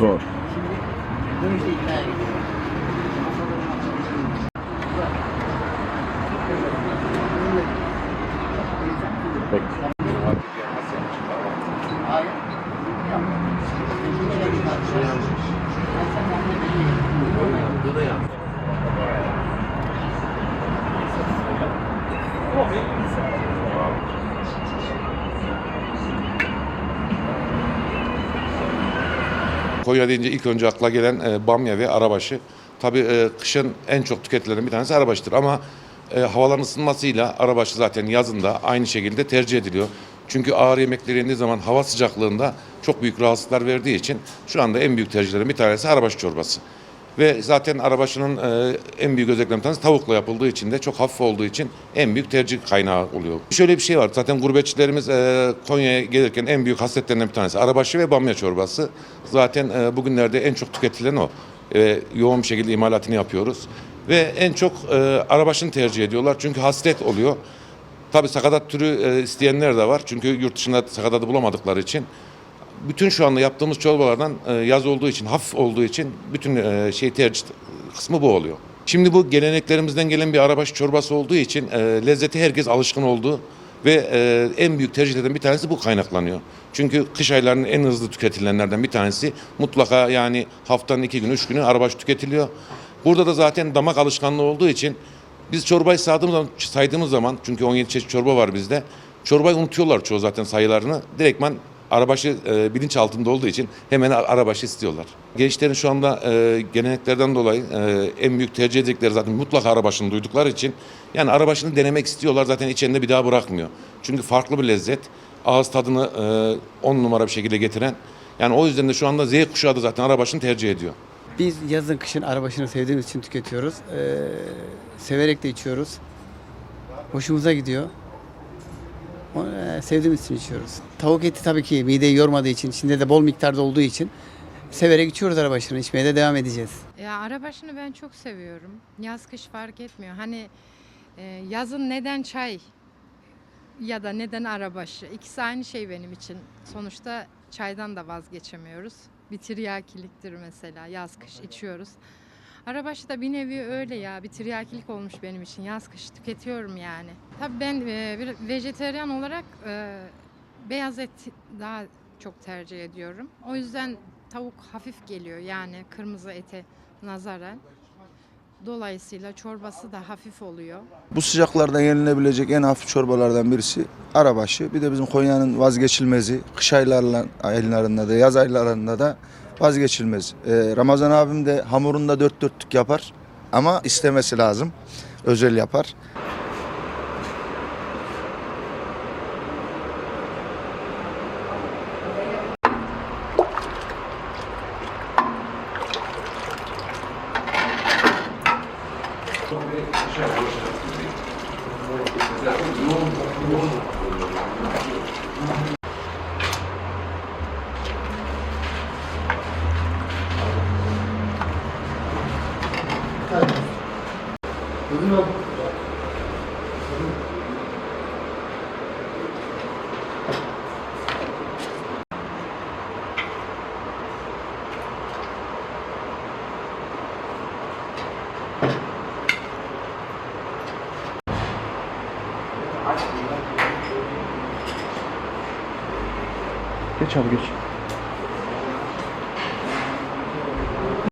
Zor. Peki. Hayır. Konya deyince ilk önce akla gelen e, bamya ve arabaşı. Tabii e, kışın en çok tüketilen bir tanesi arabaşıdır ama e, havaların ısınmasıyla arabaşı zaten yazında aynı şekilde tercih ediliyor. Çünkü ağır yemekleri yendiği zaman hava sıcaklığında çok büyük rahatsızlıklar verdiği için şu anda en büyük tercihlerin bir tanesi arabaşı çorbası. Ve zaten arabaşının e, en büyük özelliklerinden tanesi tavukla yapıldığı için de çok hafif olduğu için en büyük tercih kaynağı oluyor. Şöyle bir şey var zaten gurbetçilerimiz e, Konya'ya gelirken en büyük hasletlerinden bir tanesi arabaşı ve bamya çorbası. Zaten e, bugünlerde en çok tüketilen o. E, yoğun bir şekilde imalatını yapıyoruz. Ve en çok e, arabaşını tercih ediyorlar çünkü hasret oluyor. Tabii sakatat türü e, isteyenler de var çünkü yurt dışında sakatatı bulamadıkları için bütün şu anda yaptığımız çorbalardan e, yaz olduğu için, hafif olduğu için bütün e, şey tercih kısmı bu oluyor. Şimdi bu geleneklerimizden gelen bir arabaşı çorbası olduğu için e, lezzeti herkes alışkın olduğu ve e, en büyük tercihlerden bir tanesi bu kaynaklanıyor. Çünkü kış aylarının en hızlı tüketilenlerden bir tanesi mutlaka yani haftanın iki günü, üç günü arabaşı tüketiliyor. Burada da zaten damak alışkanlığı olduğu için biz çorbayı saydığımız zaman, saydığımız zaman çünkü 17 çeşit çorba var bizde. Çorbayı unutuyorlar çoğu zaten sayılarını. Direktman arabaşı e, bilinç altında olduğu için hemen ar- arabaşı istiyorlar. Gençlerin şu anda e, geleneklerden dolayı e, en büyük tercih edecekleri zaten mutlaka arabaşını duydukları için yani arabaşını denemek istiyorlar zaten içinde bir daha bırakmıyor. Çünkü farklı bir lezzet. Ağız tadını 10 numara bir şekilde getiren. Yani o yüzden de şu anda Z kuşağı da zaten arabaşını tercih ediyor. Biz yazın kışın arabaşını sevdiğimiz için tüketiyoruz. Ee, severek de içiyoruz. Hoşumuza gidiyor. E, sevdiğimiz için içiyoruz. Tavuk eti tabii ki mideyi yormadığı için, içinde de bol miktarda olduğu için severek içiyoruz arabaşını. İçmeye de devam edeceğiz. Ya arabaşını ben çok seviyorum. Yaz kış fark etmiyor. Hani e, yazın neden çay ya da neden arabaşı? İkisi aynı şey benim için. Sonuçta çaydan da vazgeçemiyoruz. Bir tiryakiliktir mesela yaz kış içiyoruz. Arabaşı da bir nevi öyle ya bir tiryakilik olmuş benim için. Yaz kış tüketiyorum yani. Tabii ben e, bir vejeteryan olarak e, beyaz et daha çok tercih ediyorum. O yüzden tavuk hafif geliyor yani kırmızı ete nazaran. Dolayısıyla çorbası da hafif oluyor. Bu sıcaklarda yenilebilecek en hafif çorbalardan birisi arabaşı. Bir de bizim Konya'nın vazgeçilmezi. Kış aylarla, aylarında da yaz aylarında da vazgeçilmez. Ee, Ramazan abim de hamurunda dört dörtlük yapar ama istemesi lazım. Özel yapar. Geç abi geç.